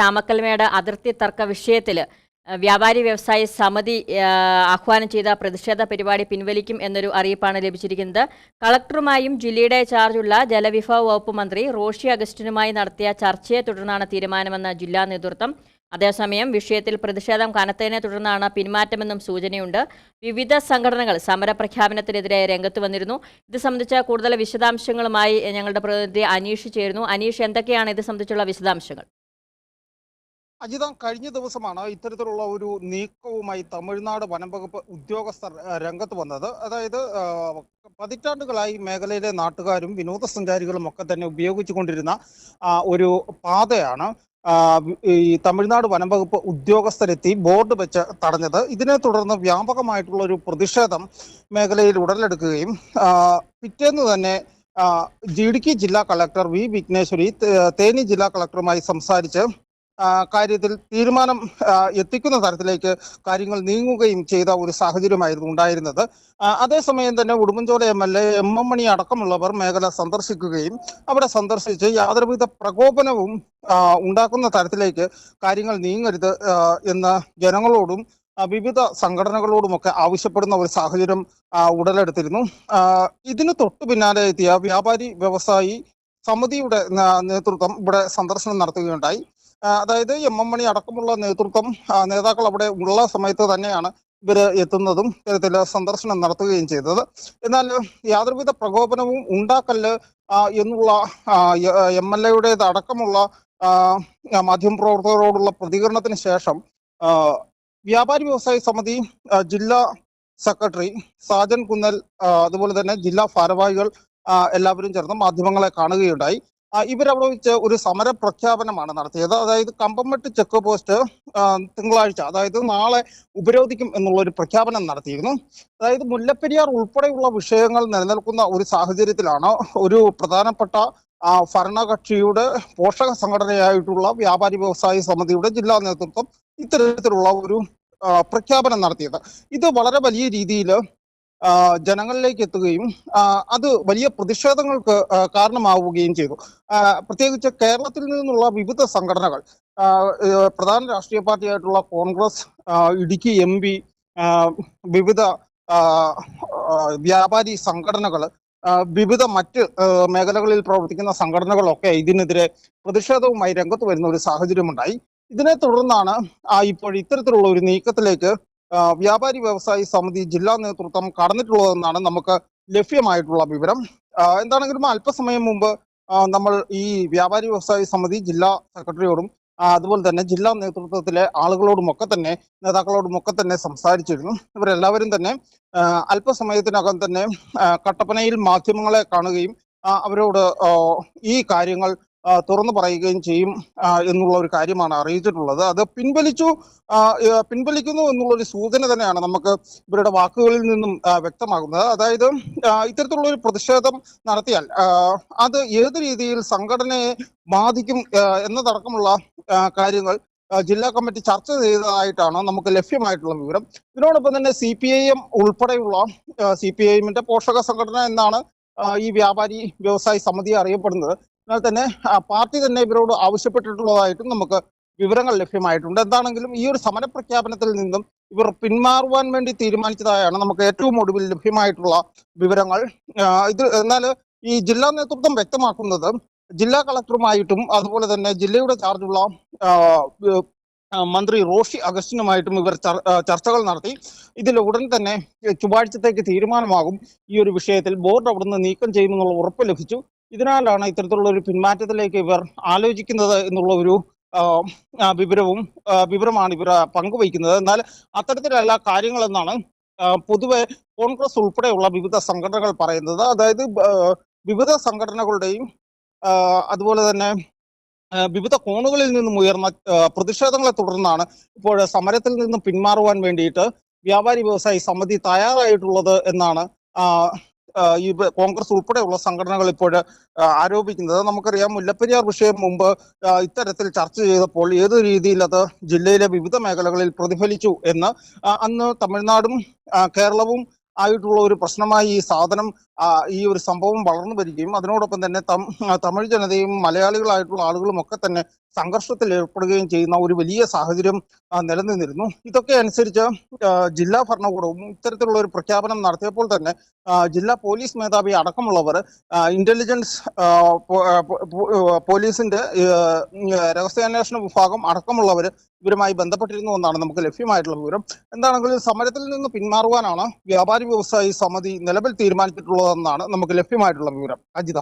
രാമക്കൽമേട് അതിർത്തി തർക്ക വിഷയത്തിൽ വ്യാപാരി വ്യവസായി സമിതി ആഹ്വാനം ചെയ്ത പ്രതിഷേധ പരിപാടി പിൻവലിക്കും എന്നൊരു അറിയിപ്പാണ് ലഭിച്ചിരിക്കുന്നത്. കളക്ടറുമായും ജില്ലയുടെ ചാർജുള്ള ജലവിഭവ വകുപ്പ് മന്ത്രി റോഷി അഗസ്റ്റിനുമായി നടത്തിയ ചർച്ചയെ തുടർന്നാണ് തീരുമാനമെന്ന ജില്ലാ നേതൃത്വം. അതേസമയം വിഷയത്തിൽ പ്രതിഷേധം കനത്തതിനെ തുടർന്നാണ് പിന്മാറ്റമെന്നും സൂചനയുണ്ട്. വിവിധ സംഘടനകൾ സമരപ്രഖ്യാപനത്തിനെതിരെ രംഗത്ത് വന്നിരുന്നു. ഇത് സംബന്ധിച്ച കൂടുതൽ വിശദാംശങ്ങളുമായി ഞങ്ങളുടെ പ്രതിനിധി അനീഷ് ചേരുന്നു. അനീഷ് എന്തൊക്കെയാണ് ഇത് സംബന്ധിച്ചുള്ള വിശദാംശങ്ങൾ? അജിത കഴിഞ്ഞ ദിവസമാണ് ഇത്തരത്തിലുള്ള ഒരു നീക്കവുമായി തമിഴ്നാട് വനംവകുപ്പ് ഉദ്യോഗസ്ഥർ ആ, രംഗത്ത് വന്നത്. അതായത് പതിറ്റാണ്ടുകളായി മേഖലയിലെ നാട്ടുകാരും വിനോദസഞ്ചാരികളും ഒക്കെ തന്നെ ഉപയോഗിച്ചുകൊണ്ടിരുന്ന ഒരു പാതയാണ് ഈ തമിഴ്നാട് വനംവകുപ്പ് ഉദ്യോഗസ്ഥരെത്തി ബോർഡ് വെച്ച് തടഞ്ഞത്. ഇതിനെ തുടർന്ന് വ്യാപകമായിട്ടുള്ള ഒരു പ്രതിഷേധം മേഖലയിൽ ഉടലെടുക്കുകയും പിറ്റേന്ന് തന്നെ ഇടുക്കി ജില്ലാ കളക്ടർ വി വിഘ്നേശ്വരി തേനി ജില്ലാ കളക്ടറുമായി സംസാരിച്ച് കാര്യത്തിൽ തീരുമാനം എത്തിക്കുന്ന തരത്തിലേക്ക് കാര്യങ്ങൾ നീങ്ങുകയും ചെയ്ത ഒരു സാഹചര്യമായിരുന്നു ഉണ്ടായിരുന്നത്. അതേസമയം തന്നെ Udumbanchola M L A M M Mani അടക്കമുള്ളവർ മേഖല സന്ദർശിക്കുകയും അവിടെ സന്ദർശിച്ച് യാതൊരുവിധ പ്രകോപനവും ഉണ്ടാക്കുന്ന തരത്തിലേക്ക് കാര്യങ്ങൾ നീങ്ങരുത് എന്ന് ജനങ്ങളോടും വിവിധ സംഘടനകളോടുമൊക്കെ ആവശ്യപ്പെടുന്ന ഒരു സാഹചര്യം ഉടലെടുത്തിരുന്നു. ഇതിന് തൊട്ടു പിന്നാലെ എത്തിയ വ്യാപാരി വ്യവസായി സമിതിയുടെ നേതൃത്വം ഇവിടെ സന്ദർശനം നടത്തുകയുണ്ടായി. അതായത് എം എം മണി അടക്കമുള്ള നേതൃത്വം നേതാക്കൾ അവിടെ ഉള്ള സമയത്ത് തന്നെയാണ് ഇവർ എത്തുന്നതും ഇത്തരത്തിൽ സന്ദർശനം നടത്തുകയും ചെയ്തത്. എന്നാൽ യാതൊരുവിധ പ്രകോപനവും ഉണ്ടാക്കല്ല് എന്നുള്ള എം എൽ എയുടേത് അടക്കമുള്ള മാധ്യമപ്രവർത്തകരോടുള്ള പ്രതികരണത്തിന് ശേഷം വ്യാപാരി വ്യവസായ സമിതി ജില്ലാ സെക്രട്ടറി സാജൻ കുന്നൽ അതുപോലെ തന്നെ ജില്ലാ ഭാരവാഹികൾ എല്ലാവരും ചേർന്ന് മാധ്യമങ്ങളെ കാണുകയുണ്ടായി. ഇവരവിടെ വെച്ച് ഒരു സമര പ്രഖ്യാപനമാണ് നടത്തിയത്. അതായത് കമ്പംമെട്ട് ചെക്ക് പോസ്റ്റ് തിങ്കളാഴ്ച അതായത് നാളെ ഉപരോധിക്കും എന്നുള്ള ഒരു പ്രഖ്യാപനം നടത്തിയിരുന്നു. അതായത് മുല്ലപ്പെരിയാർ ഉൾപ്പെടെയുള്ള വിഷയങ്ങൾ നിലനിൽക്കുന്ന ഒരു സാഹചര്യത്തിലാണ് ഒരു പ്രധാനപ്പെട്ട ഭരണകക്ഷിയുടെ പോഷക സംഘടനയായിട്ടുള്ള വ്യാപാരി വ്യവസായ സമിതിയുടെ ജില്ലാ നേതൃത്വം ഇത്തരത്തിലുള്ള ഒരു പ്രഖ്യാപനം നടത്തിയത്. ഇത് വളരെ വലിയ രീതിയിൽ ജനങ്ങളിലേക്ക് എത്തുകയും അത് വലിയ പ്രതിഷേധങ്ങൾക്ക് കാരണമാവുകയും ചെയ്തു. പ്രത്യേകിച്ച് കേരളത്തിൽ നിന്നുള്ള വിവിധ സംഘടനകൾ പ്രധാന രാഷ്ട്രീയ പാർട്ടിയായിട്ടുള്ള കോൺഗ്രസ് ഇടുക്കി എം പി വിവിധ വ്യാപാരി സംഘടനകൾ വിവിധ മറ്റ് മേഖലകളിൽ പ്രവർത്തിക്കുന്ന സംഘടനകളൊക്കെ ഇതിനെതിരെ പ്രതിഷേധവുമായി രംഗത്ത് വരുന്ന ഒരു സാഹചര്യമുണ്ടായി. ഇതിനെ തുടർന്നാണ് ഇപ്പോൾ ഇത്തരത്തിലുള്ള ഒരു നീക്കത്തിലേക്ക് വ്യാപാരി വ്യവസായി സമിതി ജില്ലാ നേതൃത്വം കടന്നിട്ടുള്ളതെന്നാണ് നമുക്ക് ലഭ്യമായിട്ടുള്ള വിവരം. എന്താണെങ്കിലും അല്പസമയം മുമ്പ് നമ്മൾ ഈ വ്യാപാരി വ്യവസായി സമിതി ജില്ലാ സെക്രട്ടറിയോടും അതുപോലെ തന്നെ ജില്ലാ നേതൃത്വത്തിലെ ആളുകളോടുമൊക്കെ തന്നെ നേതാക്കളോടുമൊക്കെ തന്നെ സംസാരിച്ചിരുന്നു. ഇവരെല്ലാവരും തന്നെ അല്പസമയത്തിനകം തന്നെ കട്ടപ്പനയിൽ മാധ്യമങ്ങളെ കാണുകയും അവരോട് ഈ കാര്യങ്ങൾ തുറന്നു പറയുകയും ചെയ്യും എന്നുള്ള ഒരു കാര്യമാണ് അറിയിച്ചിട്ടുള്ളത്. അത് പിൻവലിച്ചു പിൻവലിക്കുന്നു എന്നുള്ളൊരു സൂചന തന്നെയാണ് നമുക്ക് ഇവരുടെ വാക്കുകളിൽ നിന്നും വ്യക്തമാകുന്നത്. അതായത് ഇത്തരത്തിലുള്ള ഒരു പ്രതിഷേധം നടത്തിയാൽ അത് ഏത് രീതിയിൽ സംഘടനയെ ബാധിക്കും എന്നതടക്കമുള്ള കാര്യങ്ങൾ ജില്ലാ കമ്മിറ്റി ചർച്ച ചെയ്തതായിട്ടാണ് നമുക്ക് ലഭ്യമായിട്ടുള്ള വിവരം. ഇതിനോടൊപ്പം തന്നെ സി പി ഐ എം ഉൾപ്പെടെയുള്ള സി പി ഐ എമ്മിന്റെ പോഷക സംഘടന എന്നാണ് ഈ വ്യാപാരി വ്യവസായി സമിതി അറിയപ്പെടുന്നത്. എന്നാൽ തന്നെ പാർട്ടി തന്നെ ഇവരോട് ആവശ്യപ്പെട്ടിട്ടുള്ളതായിട്ടും നമുക്ക് വിവരങ്ങൾ ലഭ്യമായിട്ടുണ്ട്. എന്താണെങ്കിലും ഈ ഒരു സമര പ്രഖ്യാപനത്തിൽ നിന്നും ഇവർ പിന്മാറുവാൻ വേണ്ടി തീരുമാനിച്ചതായാണ് നമുക്ക് ഏറ്റവും ഒടുവിൽ ലഭ്യമായിട്ടുള്ള വിവരങ്ങൾ. ഇത് എന്നാൽ ഈ ജില്ലാ നേതൃത്വം വ്യക്തമാക്കുന്നത് ജില്ലാ കളക്ടറുമായിട്ടും അതുപോലെ തന്നെ ജില്ലയുടെ ചാർജുള്ള മന്ത്രി റോഷി അഗസ്റ്റിനുമായിട്ടും ഇവർ ചർച്ചകൾ നടത്തി. ഇതിൽ ഉടൻ തന്നെ ചൊവ്വാഴ്ചത്തേക്ക് തീരുമാനമാകും ഈ ഒരു വിഷയത്തിൽ ബോർഡ് അവിടുന്ന് നീക്കം ചെയ്യുമെന്നുള്ള ഉറപ്പ് ലഭിച്ചു. ഇതിനാലാണ് ഇത്തരത്തിലുള്ള ഒരു പിന്മാറ്റത്തിലേക്ക് ഇവർ ആലോചിക്കുന്നത് എന്നുള്ള ഒരു വിവരവും വിവരമാണ് ഇവർ പങ്കുവയ്ക്കുന്നത്. എന്നാൽ അത്തരത്തിലല്ല കാര്യങ്ങളെന്നാണ് പൊതുവെ കോൺഗ്രസ് ഉൾപ്പെടെയുള്ള വിവിധ സംഘടനകൾ പറയുന്നത്. അതായത് വിവിധ സംഘടനകളുടെയും അതുപോലെ തന്നെ വിവിധ കോണുകളിൽ നിന്നും ഉയർന്ന പ്രതിഷേധങ്ങളെ തുടർന്നാണ് ഇപ്പോൾ സമരത്തിൽ നിന്നും പിന്മാറുവാൻ വേണ്ടിയിട്ട് വ്യാപാരി വ്യവസായി സമിതി തയ്യാറായിട്ടുള്ളത് എന്നാണ് ഈ കോൺഗ്രസ് ഉൾപ്പെടെയുള്ള സംഘടനകൾ ഇപ്പോൾ ആരോപിക്കുന്നത്. നമുക്കറിയാം മുല്ലപ്പെരിയാർ വിഷയം മുമ്പ് ഇത്തരത്തിൽ ചർച്ച ചെയ്തപ്പോൾ ഏത് രീതിയിൽ അത് ജില്ലയിലെ വിവിധ മേഖലകളിൽ പ്രതിഫലിച്ചു എന്ന് അന്ന് തമിഴ്നാടും കേരളവും ആയിട്ടുള്ള ഒരു പ്രശ്നമായി ഈ സാധനം ഈ ഒരു സംഭവം വളർന്നു വരികയും അതിനോടൊപ്പം തന്നെ തമിഴ് ജനതയും മലയാളികളായിട്ടുള്ള ആളുകളും ഒക്കെ തന്നെ സംഘർഷത്തിൽ ഏർപ്പെടുകയും ചെയ്യുന്ന ഒരു വലിയ സാഹചര്യം നിലനിന്നിരുന്നു. ഇതൊക്കെ അനുസരിച്ച് ജില്ലാ ഭരണകൂടവും ഇത്തരത്തിലുള്ള ഒരു പ്രഖ്യാപനം നടത്തിയപ്പോൾ തന്നെ ജില്ലാ പോലീസ് മേധാവി അടക്കമുള്ളവർ ഇന്റലിജൻസ് പോലീസിന്റെ രഹസ്യാന്വേഷണ വിഭാഗം അടക്കമുള്ളവർ ഇവരുമായി ബന്ധപ്പെട്ടിരുന്നു എന്നാണ് നമുക്ക് ലഭ്യമായിട്ടുള്ള വിവരം. എന്താണെങ്കിലും സമരത്തിൽ നിന്ന് പിന്മാറുവാനാണ് വ്യാപാരി വ്യവസായി സമിതി നിലവിൽ തീരുമാനിച്ചിട്ടുള്ളതെന്നാണ് നമുക്ക് ലഭ്യമായിട്ടുള്ള വിവരം. അജിത.